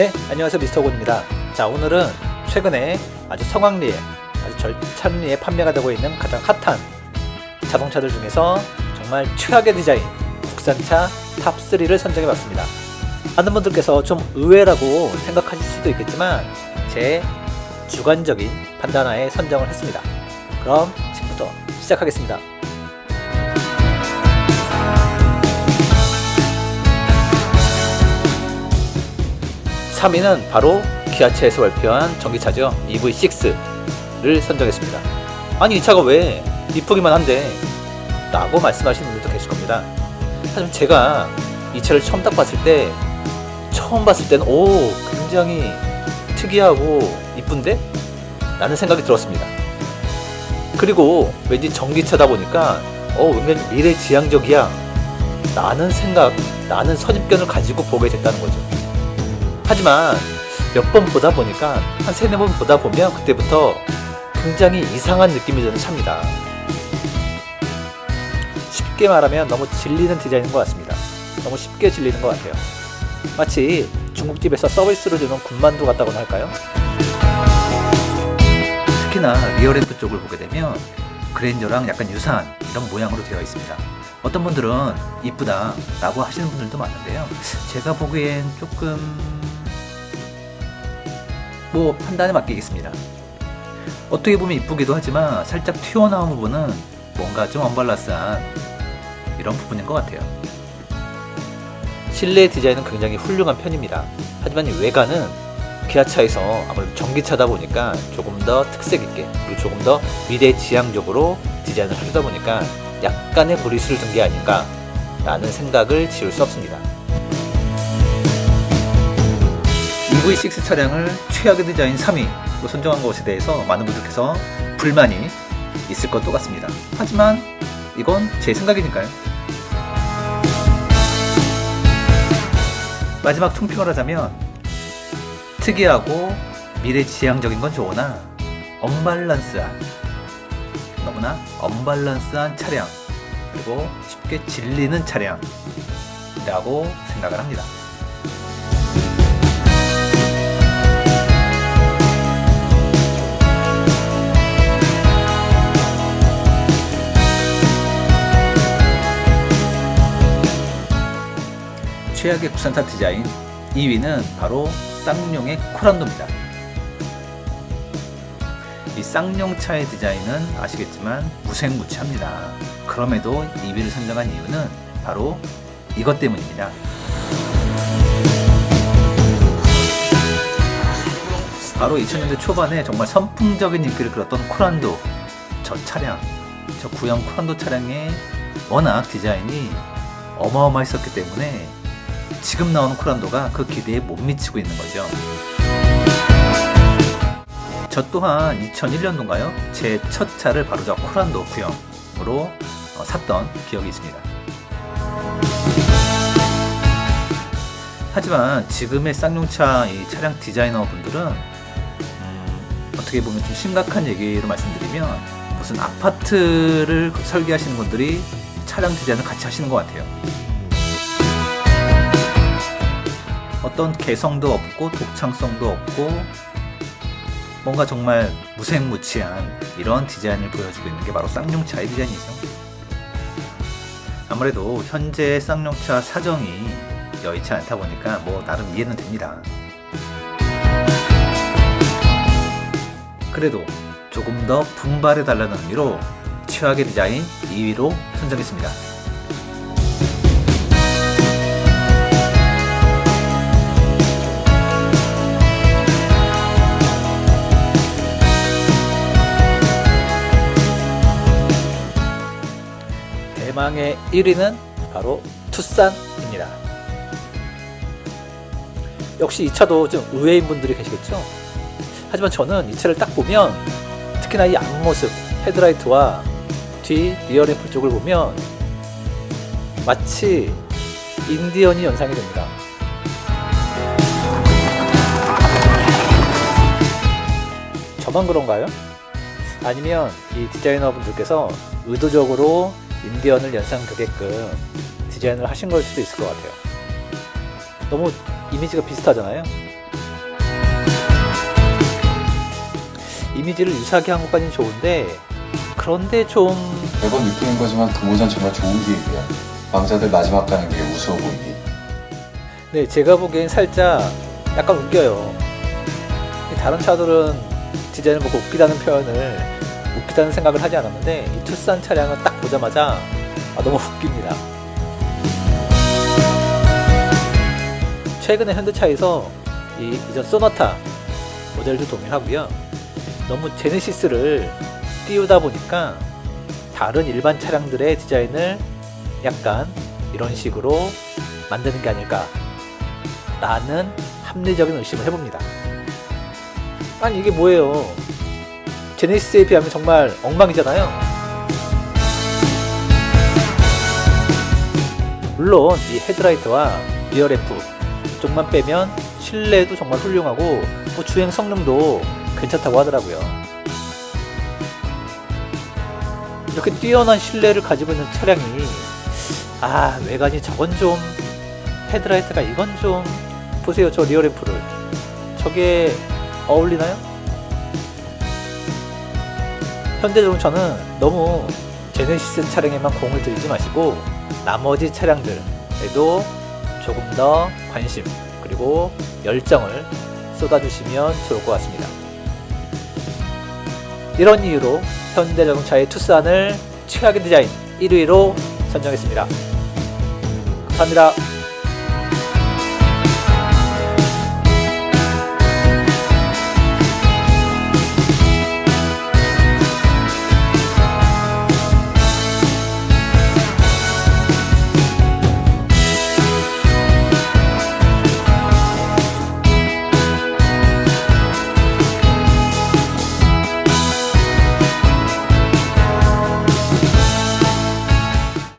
네, 안녕하세요 미스터 곤입니다. 자, 오늘은 최근에 아주 성황리에 아주 절찬리에 판매가 되고 있는 가장 핫한 자동차들 중에서 정말 최악의 디자인 국산차 탑3를 선정해 봤습니다. 많은 분들께서 좀 의외라고 생각하실 수도 있겠지만 제 주관적인 판단하에 선정을 했습니다. 그럼 지금부터 시작하겠습니다. 3위는 바로 기아차에서 발표한 전기차죠. EV6를 선정했습니다. 아니 이 차가 왜 이쁘기만 한데 라고 말씀하시는 분들도 계실 겁니다. 하지만 제가 이 차를 처음 딱 봤을 때 처음 봤을 때는 오 굉장히 특이하고 이쁜데? 라는 생각이 들었습니다. 그리고 왠지 전기차다 보니까 어 굉장히 미래 지향적이야 라는 생각, 라는 선입견을 가지고 보게 됐다는 거죠. 하지만 몇 번 보다 보니까 한 세네 번 보다 보면 그때부터 굉장히 이상한 느낌이 드는 차입니다. 쉽게 말하면 너무 질리는 디자인인 것 같습니다. 너무 쉽게 질리는 것 같아요. 마치 중국집에서 서비스로 주는 군만두 같다고나 할까요? 특히나 리어램프 쪽을 보게 되면 그랜저랑 약간 유사한 이런 모양으로 되어 있습니다. 어떤 분들은 이쁘다 라고 하시는 분들도 많은데요. 제가 보기엔 조금 뭐 판단에 맡기겠습니다. 어떻게 보면 이쁘기도 하지만 살짝 튀어나온 부분은 뭔가 좀 언밸런스한 이런 부분인 것 같아요. 실내 디자인은 굉장히 훌륭한 편입니다. 하지만 이 외관은 기아차에서 아무래도 전기차다 보니까 조금 더 특색 있게 그리고 조금 더 미래 지향적으로 디자인을 하려다 보니까 약간의 무리수를 둔 게 아닌가 라는 생각을 지울 수 없습니다. EV6 차량을 최악의 디자인 3위로 선정한 것에 대해서 많은 분들께서 불만이 있을 것도 같습니다. 하지만 이건 제 생각이니까요. 마지막 총평을 하자면 특이하고 미래지향적인 건 좋으나 언밸런스한 너무나 언밸런스한 차량 그리고 쉽게 질리는 차량이라고 생각을 합니다. 최악의 국산차 디자인 2위는 바로 쌍용의 코란도입니다. 이 쌍용 차의 디자인은 아시겠지만 무색무취합니다. 그럼에도 2위를 선정한 이유는 바로 이것 때문입니다. 바로 2000년대 초반에 정말 선풍적인 인기를 끌었던 코란도 저 차량, 저 구형 코란도 차량의 워낙 디자인이 어마어마했었기 때문에 지금 나오는 코란도가 그 기대에 못 미치고 있는 거죠. 저 또한 2001년도인가요? 제 첫 차를 바로 저 코란도 구형으로 어, 샀던 기억이 있습니다. 하지만 지금의 쌍용차 이 차량 디자이너 분들은 음, 어떻게 보면 좀 심각한 얘기로 말씀드리면 무슨 아파트를 설계하시는 분들이 차량 디자인을 같이 하시는 것 같아요. 어떤 개성도 없고 독창성도 없고 뭔가 정말 무색무취한 이런 디자인을 보여주고 있는 게 바로 쌍용차의 디자인이죠. 아무래도 현재 쌍용차 사정이 여의치 않다 보니까 뭐 나름 이해는 됩니다. 그래도 조금 더 분발해 달라는 의미로 최악의 디자인 2위로 선정했습니다. 대망의 1위는 바로 투싼입니다. 역시 이 차도 좀 의외인 분들이 계시겠죠? 하지만 저는 이 차를 딱 보면 특히나 이 앞모습, 헤드라이트와 뒤 리어램프 쪽을 보면 마치 인디언이 연상이 됩니다. 저만 그런가요? 아니면 이 디자이너 분들께서 의도적으로 인디언을 연상되게끔 그 디자인을 하신 걸 수도 있을 것 같아요. 너무 이미지가 비슷하잖아요. 이미지를 유사하게 한 것까지는 좋은데 그런데 좀 매번 느끼는 거지만 그모전 정말 좋은 기획이야. 왕자들 마지막 가는 게 무서워 보이게. 네, 제가 보기엔 살짝 약간 웃겨요. 다른 차들은 디자인을 보고 웃기다는 표현을 웃기다는 생각을 하지 않았는데 이 투싼 차량은 딱 보자마자 아, 너무 웃깁니다. 최근에 현대차에서 이 이전 소나타 모델도 동일하고요. 너무 제네시스를 띄우다 보니까 다른 일반 차량들의 디자인을 약간 이런 식으로 만드는 게 아닐까 라는 합리적인 의심을 해봅니다. 아니 이게 뭐예요? 제네시스에 비하면 정말 엉망이잖아요. 물론 이 헤드라이트와 리어 램프 쪽만 빼면 실내도 정말 훌륭하고 뭐 주행 성능도 괜찮다고 하더라고요. 이렇게 뛰어난 실내를 가지고 있는 차량이 아 외관이 저건 좀 헤드라이트가 이건 좀 보세요 저 리어 램프를 저게 어울리나요? 현대자동차는 너무 제네시스 차량에만 공을 들이지 마시고 나머지 차량들에도 조금 더 관심 그리고 열정을 쏟아주시면 좋을 것 같습니다. 이런 이유로 현대자동차의 투싼을 최악의 디자인 1위로 선정했습니다. 감사합니다.